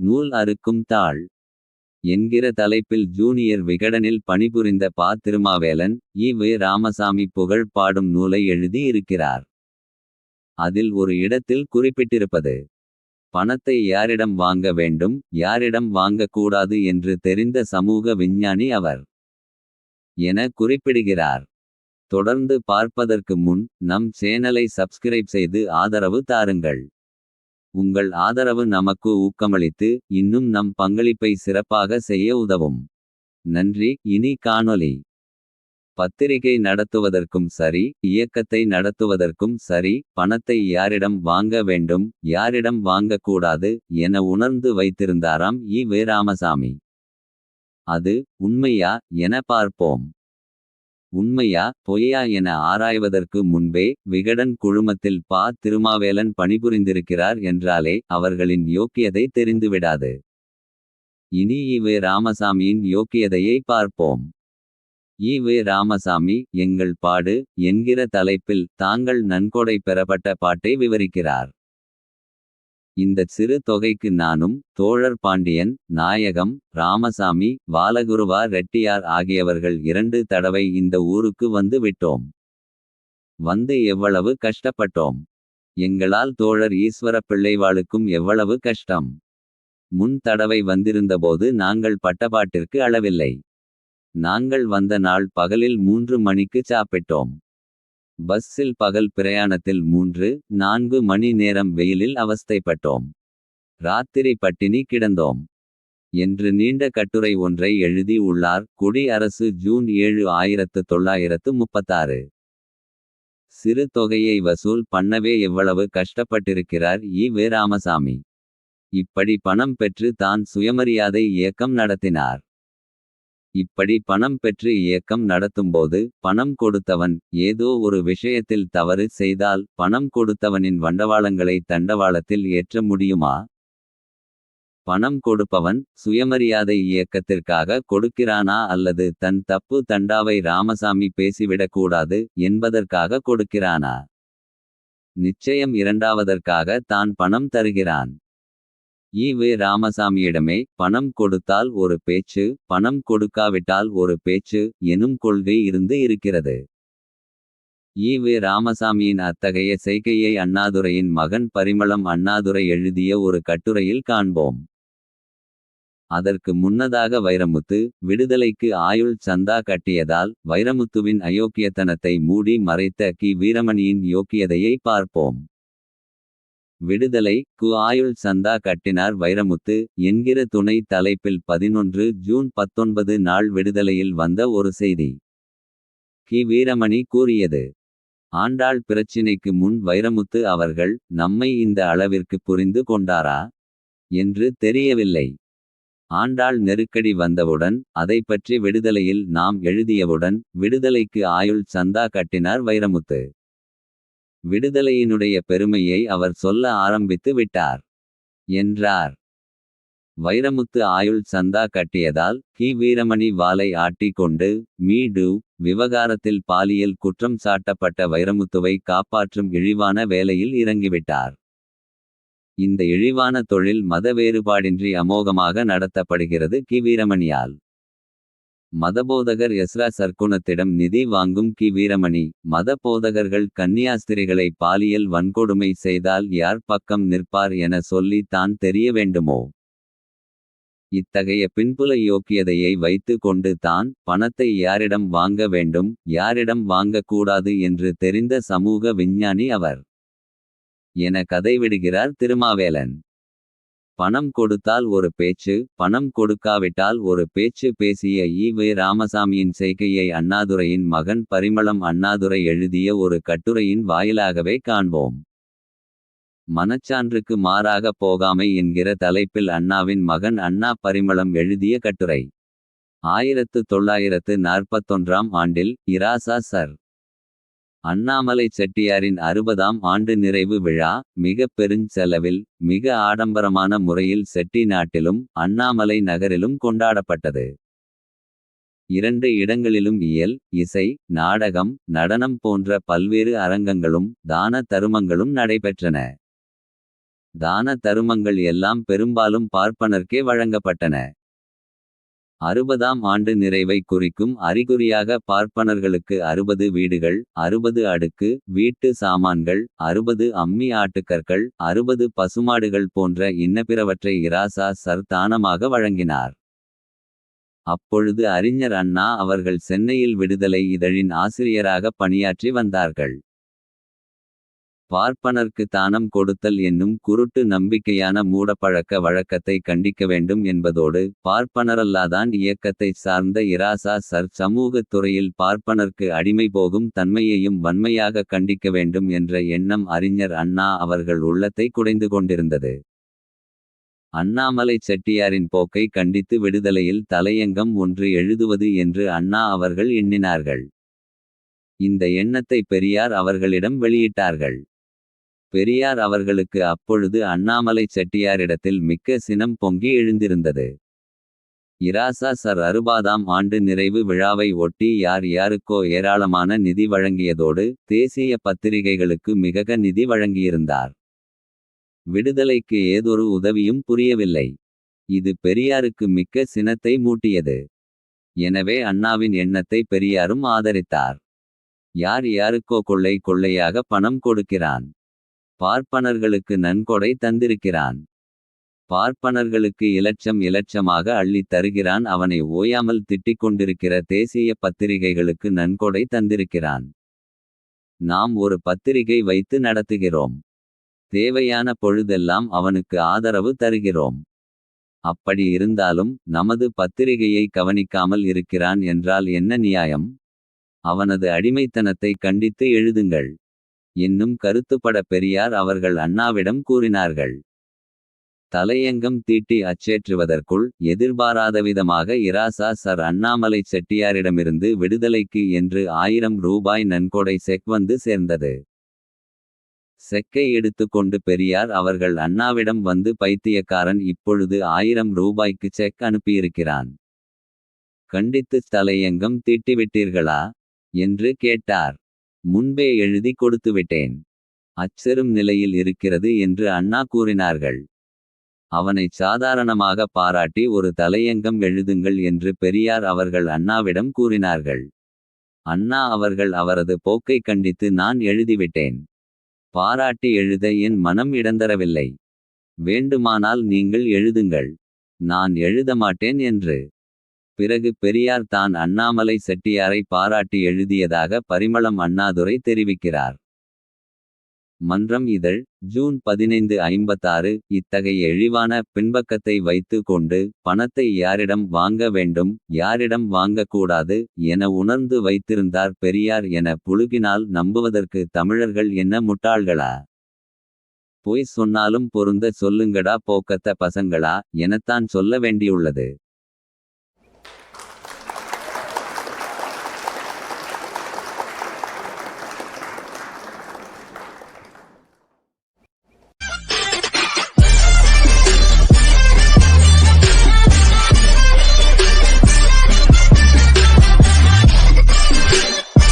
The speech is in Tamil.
நூல் அறுக்கும் தாள். என்கிற தலைப்பில் ஜூனியர் விகடனில் பணிபுரிந்த பா. திருமாவேலன் இ. வி. ராமசாமி புகழ் பாடும் நூலை எழுதி இருக்கிறார். அதில் ஒரு இடத்தில் குறிப்பிட்டிருப்பது பணத்தை யாரிடம் வாங்க வேண்டும் யாரிடம் வாங்கக்கூடாது என்று தெரிந்த சமூக விஞ்ஞானி அவர் என குறிப்பிடுகிறார். தொடர்ந்து பார்ப்பதற்கு முன் நம் சேனலை சப்ஸ்கிரைப் செய்து ஆதரவு தாருங்கள். உங்கள் ஆதரவு நமக்கு ஊக்கமளித்து இன்னும் நம் பங்களிப்பை சிறப்பாக செய்ய உதவும். நன்றி இனி காணொலி பத்திரிகை நடத்துவதற்கும் சரி இயக்கத்தை நடத்துவதற்கும் சரி பணத்தை யாரிடம் வாங்க வேண்டும் யாரிடம் வாங்கக்கூடாது என உணர்ந்து வைத்திருந்தாராம் இ. வே. ராமசாமி. அது உண்மையா என பார்ப்போம். உண்மையா பொய்யா என ஆராய்வதற்கு முன்பே விகடன் குழுமத்தில் பா. திருமாவேலன் பணிபுரிந்திருக்கிறார் என்றாலே அவர்களின் யோக்கியதை தெரிந்துவிடாது. இனி இவே ராமசாமியின் யோக்கியதையை பார்ப்போம். ஈவே ராமசாமி எங்கள் பாடு என்கிற தலைப்பில் தாங்கள் நன்கொடை பெறப்பட்ட பாட்டை விவரிக்கிறார். இந்தச் சிறு தொகைக்கு நானும் தோழர் பாண்டியன் நாயகம் ராமசாமி பாலகுருவா ரெட்டியார் ஆகியவர்கள் இரண்டு தடவை இந்த ஊருக்கு வந்து விட்டோம். வந்து எவ்வளவு கஷ்டப்பட்டோம். எங்களால் தோழர் ஈஸ்வர பிள்ளைவாளுக்கும் எவ்வளவு கஷ்டம். முன் தடவை வந்திருந்தபோது நாங்கள் பட்டபாட்டிற்கு அளவில்லை. நாங்கள் வந்த நாள் பகலில் மூன்று மணிக்கு சாப்பிட்டோம். பஸ்ஸில் பகல் பிரயாணத்தில் மூன்று நான்கு மணி நேரம் வெயிலில் அவஸ்தைப்பட்டோம். ராத்திரி பட்டினி கிடந்தோம். என்று நீண்ட கட்டுரை ஒன்றை எழுதி உள்ளார் குடி அரசு ஜூன் ஏழு ஆயிரத்து தொள்ளாயிரத்து முப்பத்தாறு. சிறு தொகையை வசூல் பண்ணவே எவ்வளவு கஷ்டப்பட்டிருக்கிறார் இ. வே. ராமசாமி. இப்படி பணம் பெற்று தான் சுயமரியாதை இயக்கம் நடத்தினார். இப்படி பணம் பெற்று இயக்கம் நடத்தும்போது பணம் கொடுத்தவன் ஏதோ ஒரு விஷயத்தில் தவறு செய்தால் பணம் கொடுத்தவனின் வண்டவாளங்களை தண்டவாளத்தில் ஏற்ற முடியுமா? பணம் கொடுப்பவன் சுயமரியாதை இயக்கத்திற்காக கொடுக்கிறானா அல்லது தன் தப்பு தண்டாவை ராமசாமி பேசிவிடக்கூடாது என்பதற்காக கொடுக்கிறானா? நிச்சயம் இரண்டாவதற்காக தான் பணம் தருகிறான். ஈ ராமசாமியிடமே பணம் கொடுத்தால் ஒரு பேச்சு பணம் கொடுக்காவிட்டால் ஒரு பேச்சு எனும் கொள்கை இருந்து இருக்கிறது. ஈ ராமசாமியின் அத்தகைய செய்கையை அண்ணாதுரையின் மகன் பரிமளம் அண்ணாதுரை எழுதிய ஒரு கட்டுரையில் காண்போம். அதற்கு முன்னதாக வைரமுத்து விடுதலைக்கு ஆயுள் சந்தா கட்டியதால் வைரமுத்துவின் அயோக்கியத்தனத்தை மூடி மறைத்த கி. வீரமணியின் யோக்கியதையை பார்ப்போம். விடுதலை கு ஆயுள் சந்தா கட்டினார் வைரமுத்து என்கிற துணை தலைப்பில் பதினொன்று ஜூன் பத்தொன்பது நாள் விடுதலையில் வந்த ஒரு செய்தி. கி. வீரமணி கூறியது ஆண்டாள் பிரச்சினைக்கு முன் வைரமுத்து அவர்கள் நம்மை இந்த அளவிற்கு புரிந்து கொண்டாரா? என்று தெரியவில்லை. ஆண்டாள் நெருக்கடி வந்தவுடன் அதை பற்றி விடுதலையில் நாம் எழுதியவுடன் விடுதலைக்கு ஆயுள் சந்தா கட்டினார் வைரமுத்து. விடுதலையினுடைய பெருமையை அவர் சொல்ல ஆரம்பித்து விட்டார். என்றார். வைரமுத்து ஆயுள் சந்தா கட்டியதால் கி. வீரமணி வாலை ஆட்டிக் கொண்டு மீடு விவகாரத்தில் பாலியல் குற்றம் சாட்டப்பட்ட வைரமுத்துவை காப்பாற்றும் இழிவான வேலையில் இறங்கிவிட்டார். இந்த இழிவான தொழில் மத வேறுபாடின்றி அமோகமாக நடத்தப்படுகிறது கி. வீரமணியால். மதபோதகர் எஸ்ரா சர்க்குணத்திடம் நிதி வாங்கும் கி. வீரமணி மத போதகர்கள் கன்னியாஸ்திரிகளை பாலியல் வன்கொடுமை செய்தால் யார் பக்கம் நிற்பார் என சொல்லி தான் தெரிய வேண்டுமோ? இத்தகைய பின்புல யோக்கியதையை வைத்து கொண்டு தான் பணத்தை யாரிடம் வாங்க வேண்டும் யாரிடம் வாங்கக்கூடாது என்று தெரிந்த சமூக விஞ்ஞானி அவர். என கதைவிடுகிறார் திருமாவேலன். பணம் கொடுத்தால் ஒரு பேச்சு பணம் கொடுக்காவிட்டால் ஒரு பேச்சு பேசிய ஈ வே. ராமசாமியின் செய்கையை அண்ணாதுரையின் மகன் பரிமளம் அண்ணாதுரை எழுதிய ஒரு கட்டுரையின் வாயிலாகவே காண்போம். மனச்சான்றுக்கு மாறாக போகாமை என்கிற தலைப்பில் அண்ணாவின் மகன் அண்ணா பரிமளம் எழுதிய கட்டுரை. ஆயிரத்து தொள்ளாயிரத்து நாற்பத்தொன்றாம் ஆண்டில் இராசா சர். அண்ணாமலை செட்டியாரின் அறுபதாம் ஆண்டு நிறைவு விழா மிக பெருஞ்செலவில் மிக ஆடம்பரமான முறையில் செட்டி நாட்டிலும் அண்ணாமலை நகரிலும் கொண்டாடப்பட்டது இரண்டு இடங்களிலும் இயல் இசை நாடகம் நடனம் போன்ற பல்வேறு அரங்கங்களும் தான தருமங்களும் நடைபெற்றன தான தருமங்கள் எல்லாம் பெரும்பாலும் பார்ப்பனர்க்கே வழங்கப்பட்டன. அறுபதாம் ஆண்டு நிறைவை குறிக்கும் அறிகுறியாக பார்ப்பனர்களுக்கு அறுபது வீடுகள். அறுபது அடுக்கு வீட்டு சாமான்கள் அறுபது அம்மி ஆட்டுக்கற்கள். அறுபது பசுமாடுகள் போன்ற இன்னபிறவற்றை இராசா சர் தானமாக வழங்கினார். அப்பொழுது அறிஞர் அண்ணா அவர்கள் சென்னையில் விடுதலை இதழின் ஆசிரியராக பணியாற்றி வந்தார்கள். பார்ப்பனர்க்கு தானம் கொடுத்தல் என்னும் குருட்டு நம்பிக்கையான மூடப்பழக்க வழக்கத்தை கண்டிக்க வேண்டும் என்பதோடு. பார்ப்பனரல்லாதான் இயக்கத்தைச் சார்ந்த இராசா சர் சமூகத் துறையில் பார்ப்பனர்க்கு அடிமை போகும் தன்மையையும் வன்மையாக கண்டிக்க வேண்டும் என்ற எண்ணம் அறிஞர் அண்ணா அவர்கள் உள்ளத்தை குடைந்து கொண்டிருந்தது. அண்ணாமலை செட்டியாரின் போக்கை கண்டித்து விடுதலையில் தலையங்கம் ஒன்று எழுதுவது என்று அண்ணா அவர்கள் எண்ணினார்கள். இந்த எண்ணத்தை பெரியார் அவர்களிடம் வெளியிட்டார்கள். பெரியார் அவர்களுக்கு அப்பொழுது அண்ணாமலை செட்டியாரிடத்தில் மிக்க சினம் பொங்கி எழுந்திருந்தது. இராசா சர் அறுபாதாம் ஆண்டு நிறைவு விழாவை ஒட்டி யார் யாருக்கோ ஏராளமான நிதி வழங்கியதோடு. தேசிய பத்திரிகைகளுக்கு மிகக நிதி வழங்கியிருந்தார். விடுதலைக்கு ஏதொரு உதவியும் புரியவில்லை. இது பெரியாருக்கு மிக்க சினத்தை மூட்டியது. எனவே அண்ணாவின் எண்ணத்தை பெரியாரும் ஆதரித்தார். யார் யாருக்கோ கொள்ளை கொள்ளையாக பணம் கொடுக்கிறான். பார்ப்பனர்களுக்கு நன்கொடை தந்திருக்கிறான். பார்ப்பனர்களுக்கு இலட்சம் இலட்சமாக அள்ளித் தருகிறான் அவனை ஓயாமல் திட்டிக் கொண்டிருக்கிற தேசிய பத்திரிகைகளுக்கு நன்கொடை தந்திருக்கிறான். நாம் ஒரு பத்திரிகை வைத்து நடத்துகிறோம். தேவையான பொழுதெல்லாம் அவனுக்கு ஆதரவு தருகிறோம். அப்படி இருந்தாலும் நமது பத்திரிகையை கவனிக்காமல் இருக்கிறான் என்றால் என்ன நியாயம். அவனது அடிமைத்தனத்தை கண்டித்து எழுதுங்கள். என்னும் கருத்துப்பட பெரியார் அவர்கள் அண்ணாவிடம் கூறினார்கள். தலையங்கம் தீட்டி அச்சேற்றுவதற்குள் எதிர்பாராதவிதமாக இராசா சர் அண்ணாமலை செட்டியாரிடமிருந்து விடுதலைக்கு என்று ஆயிரம் ரூபாய் நன்கொடை செக் வந்து சேர்ந்தது. செக்கை எடுத்துக்கொண்டு பெரியார் அவர்கள் அண்ணாவிடம் வந்து பைத்தியக்காரன் இப்பொழுது ஆயிரம் ரூபாய்க்கு செக் அனுப்பியிருக்கிறான். கண்டித்துத் தலையங்கம் தீட்டிவிட்டீர்களா. என்று கேட்டார். முன்பே எழுதி கொடுத்துவிட்டேன். அச்செரும் நிலையில் இருக்கிறது என்று அண்ணா கூறினார்கள். அவனைச் சாதாரணமாக பாராட்டி ஒரு தலையங்கம் எழுதுங்கள் என்று பெரியார் அவர்கள் அண்ணாவிடம் கூறினார்கள். அண்ணா அவர்கள் அவரது போக்கை கண்டித்து நான் எழுதிவிட்டேன். பாராட்டி எழுத என் மனம் இடந்தரவில்லை. வேண்டுமானால் நீங்கள் எழுதுங்கள். நான் எழுத மாட்டேன் என்று. பிறகு பெரியார் தான் அண்ணாமலை செட்டியாரை பாராட்டி எழுதியதாக பரிமளம் அண்ணாதுரை தெரிவிக்கிறார். மன்றம் இதழ் ஜூன் பதினைந்து ஐம்பத்தாறு இத்தகைய இழிவான பின்பக்கத்தை வைத்து கொண்டு. பணத்தை யாரிடம் வாங்க வேண்டும் யாரிடம் வாங்கக்கூடாது. என உணர்ந்து வைத்திருந்தார் பெரியார் என புழுகினால் நம்புவதற்கு தமிழர்கள் என்ன முட்டாள்களா. பொய் சொன்னாலும் பொருந்த சொல்லுங்கடா போக்கத்த பசங்களா. எனத்தான் சொல்ல வேண்டியுள்ளது.